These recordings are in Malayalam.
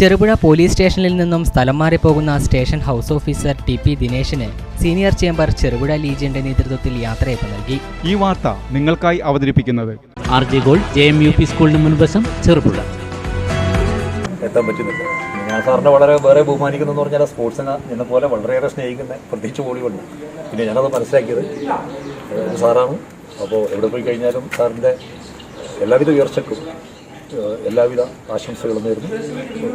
ചെറുപുഴ പോലീസ് സ്റ്റേഷനിൽ നിന്നും സ്ഥലം മാറിപ്പോകുന്ന station house officer T P ദിനേശിന് senior chamber Cherupuzha ലീജിയന്റെ നേതൃത്വത്തിൽ യാത്രയപ്പ് നൽകി. ഈ വാർത്ത നിങ്ങൾക്കായി അവതരിപ്പിക്കുന്നത് R J gold J M U P സ്കൂളിന് മുൻവശം ചെറുപുഴ. എത്താൻ പറ്റുന്നില്ല. ഞാൻ സാറിനെ വളരെ വേറെ ബഹുമാനിക്കുന്നു എന്ന് പറഞ്ഞാൽ സ്പോർട്സിനെ എന്നെ പോലെ വളരെയേറെ സ്നേഹിക്കുന്ന പ്രത്യേകിച്ച് വോളിബോളിന് പിന്നെ ഞാനത് മനസ്സിലാക്കിയത് സാറാണ്. അപ്പോൾ എവിടെ പോയി കഴിഞ്ഞാലും സാറിന്റെ എല്ലാവിധ ഉയർച്ചക്കും എല്ലാവിധ ആശംസകളും നേരുന്നു.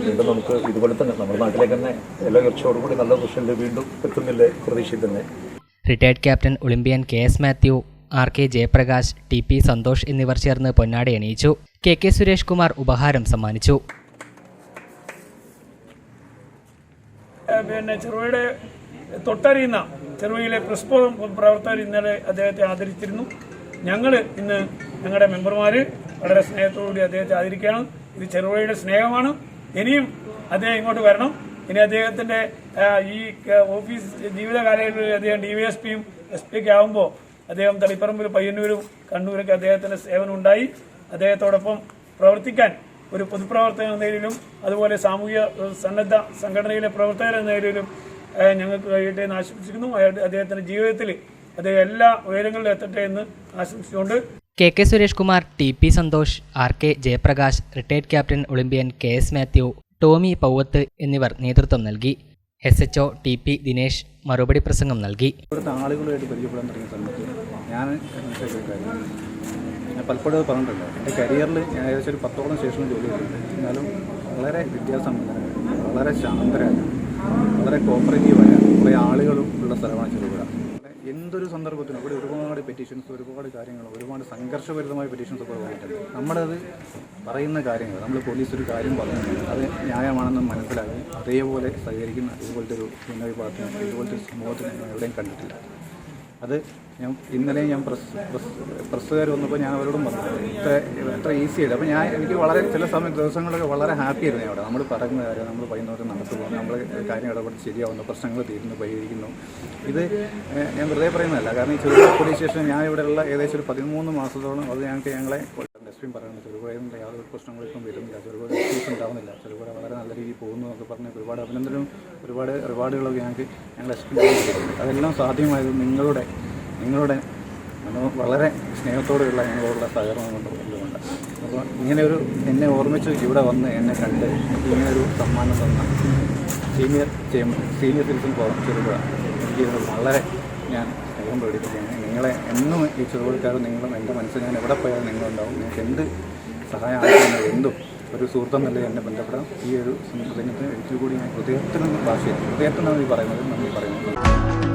വീണ്ടും നമുക്ക് ഇതുപോലെ തന്നെ നമ്മുടെ നാട്ടിലേക്ക് തന്നെ എല്ലാ ഉയർച്ചയോടുകൂടി നല്ല പൊസിഷനിൽ വീണ്ടും എത്തുന്നില്ലേ? പ്രതീക്ഷയിൽ തന്നെ retired captain olympian K S Mathew R K Jayaprakash T P Santhosh എന്നിവർ ചേർന്ന് പൊന്നാട അണിയിച്ചു. കെ കെ സുരേഷ് കുമാർ ഉപഹാരം സമ്മാനിച്ചു. പിന്നെ ചെറുവയുടെ തൊട്ടറിയുന്ന ചെറുവയിലെ പ്രസ് പ്രവർത്തകർ ഇന്നലെ അദ്ദേഹത്തെ ആദരിച്ചിരുന്നു. ഞങ്ങൾ ഇന്ന് ഞങ്ങളുടെ മെമ്പർമാർ വളരെ സ്നേഹത്തോടുകൂടി അദ്ദേഹത്തെ ആദരിക്കുകയാണ്. ഇത് ചെറുപുഴയുടെ സ്നേഹമാണ്. ഇനിയും അദ്ദേഹം ഇങ്ങോട്ട് വരണം. ഇനി അദ്ദേഹത്തിന്റെ ഈ ഓഫീസ് ജീവിത കാലയളവിൽ അദ്ദേഹം ഡി വൈ എസ് പിയും എസ് പി ഒക്കെ ആകുമ്പോൾ അദ്ദേഹം തളിപ്പറമ്പിൽ പയ്യന്നൂരും കണ്ണൂരൊക്കെ അദ്ദേഹത്തിന്റെ സേവനം ഉണ്ടായി അദ്ദേഹത്തോടൊപ്പം പ്രവർത്തിക്കാൻ ഒരു പൊതുപ്രവർത്തകൻ എന്ന നിലയിലും അതുപോലെ സാമൂഹ്യ സന്നദ്ധ സംഘടനയിലെ പ്രവർത്തകർ എന്ന നിലയിലും ഞങ്ങൾക്ക് കഴിയട്ടെ എന്ന് ആശംസിക്കുന്നു. അദ്ദേഹത്തിന്റെ ജീവിതത്തിൽ അദ്ദേഹം എല്ലാ ഉയരങ്ങളിലും എത്തട്ടെ എന്ന് ആശംസിച്ചുകൊണ്ട് K K Suresh Kumar T P Santhosh R K Jayaprakash retired captain Olympian K S Mathew Tommy Pauvath എന്നിവർ നേതൃത്വം നൽകി. S H O T P Dinesh മറുപടി പ്രസംഗം നൽകി. ഞാൻ പലപ്പോഴും അത് പറഞ്ഞിട്ടുണ്ട്. എന്റെ കരിയറിൽ ഞാൻ ഏകദേശം ഒരു പത്തോളം സ്റ്റേഷനിൽ ജോലി ചെയ്തിട്ടുണ്ട്. എന്നാലും വളരെ വിദ്യാസമ്പന്നരായ വളരെ ശാന്തരായ വളരെ കോപ്പറേറ്റീവായ കുറേ ആളുകളും ഉള്ള സ്ഥലമാണ് ചെറുപുഴ. എന്തൊരു സന്ദർഭത്തിനും ഇവിടെ ഒരുപാട് പെറ്റീഷൻസ് ഒരുപാട് കാര്യങ്ങൾ ഒരുപാട് സംഘർഷഭരിതമായ പെറ്റീഷൻസ് ഒക്കെ വന്നിട്ടുണ്ട്. നമ്മളത് പറയുന്ന കാര്യങ്ങൾ നമ്മൾ പോലീസ് ഒരു കാര്യം പറഞ്ഞു അത് ന്യായമാണെന്ന് മനസ്സിലാക്കി അതേപോലെ സഹകരിക്കുന്ന ഇതുപോലത്തെ ഒരു ജനവിഭാഗത്തിന് ഇതുപോലത്തെ ഒരു സമൂഹത്തിന് എവിടെയും കണ്ടിട്ടില്ല. അത് ഞാൻ ഇന്നലെ ഞാൻ പ്രസ് പ്രസ് പ്രസ്സുകാർ വന്നപ്പോൾ ഞാൻ അവരോടും പറഞ്ഞു. ഇത്ര ഇത്ര ഈസി ആയിട്ട്. അപ്പോൾ ഞാൻ എനിക്ക് വളരെ ചില സമയ ദിവസങ്ങളൊക്കെ വളരെ ഹാപ്പി ആയിരുന്നു അവിടെ. നമ്മൾ പറയുന്ന കാര്യം നമ്മൾ പറയുന്നവരെ നടത്തുന്നു നമ്മൾ കാര്യം ഇടപെട്ട് ശരിയാവുന്നു. പ്രശ്നങ്ങൾ തീരുന്നു പരിഹരിക്കുന്നു. ഇത് ഞാൻ വെറുതെ പറയുന്നതല്ല. കാരണം ഈ ചെറിയ പോലീസ് സ്റ്റേഷൻ ഞാൻ ഇവിടെയുള്ള ഏകദേശം ഒരു പതിമൂന്ന് മാസത്തോളം അത് ഞങ്ങൾക്ക് ഞങ്ങളെ ഡസ്റ്റ്ബിൻ പറയുന്നത് ചെറുപുഴയുടെ യാതൊരു പ്രശ്നങ്ങളും വരുന്നില്ല. ചെറുപുഴ ഇഷ്യൂസ് ഉണ്ടാവുന്നില്ല. ചെറുപുഴ വളരെ നല്ല രീതിയിൽ പോകുന്നു എന്നൊക്കെ പറഞ്ഞ് ഒരുപാട് അഭിനന്ദനവും ഒരുപാട് റിവാർഡുകളൊക്കെ ഞങ്ങൾക്ക് ഞങ്ങൾ എക്സ്പീരിയൻസ് ചെയ്തിട്ടുണ്ട് അതെല്ലാം സാധ്യമായത് നിങ്ങളുടെ നിങ്ങളുടെ വളരെ സ്നേഹത്തോടെയുള്ള ഞങ്ങളോടുള്ള സഹകരണം കൊണ്ട് കൊണ്ടുകൊണ്ട് അപ്പോൾ ഇങ്ങനെ ഒരു എന്നെ ഓർമ്മിച്ച് ഇവിടെ വന്ന് എന്നെ കണ്ട് ഇങ്ങനെ ഒരു സമ്മാനം തന്ന സീനിയർ സീനിയർ സിറ്റിസൺ ചെറുപുഴ എനിക്ക് വളരെ ഞാൻ സ്നേഹം പേടിപ്പിക്കുകയാണ്. നിങ്ങളെ എന്നും ഈ ചെറുപുഴക്കാരും നിങ്ങളും എന്റെ മനസ്സിൽ ഞാൻ എവിടെ പോയാലും നിങ്ങളുണ്ടാവും. നിങ്ങൾക്ക് എന്ത് സഹായം ആവശ്യമുണ്ടോ എന്തും ഒരു സുഹൃത്തെന്നല്ലേ എന്നെ ബന്ധപ്പെടാം. ഈ ഒരു സംഘത്തിന് ഒരിക്കൽ കൂടി ഞാൻ ഹൃദയത്തിനും ഭാഷയിൽ ഹൃദയത്തിനാണ് ഈ പറയുന്നത് നമ്മൾ പറയുന്നത്.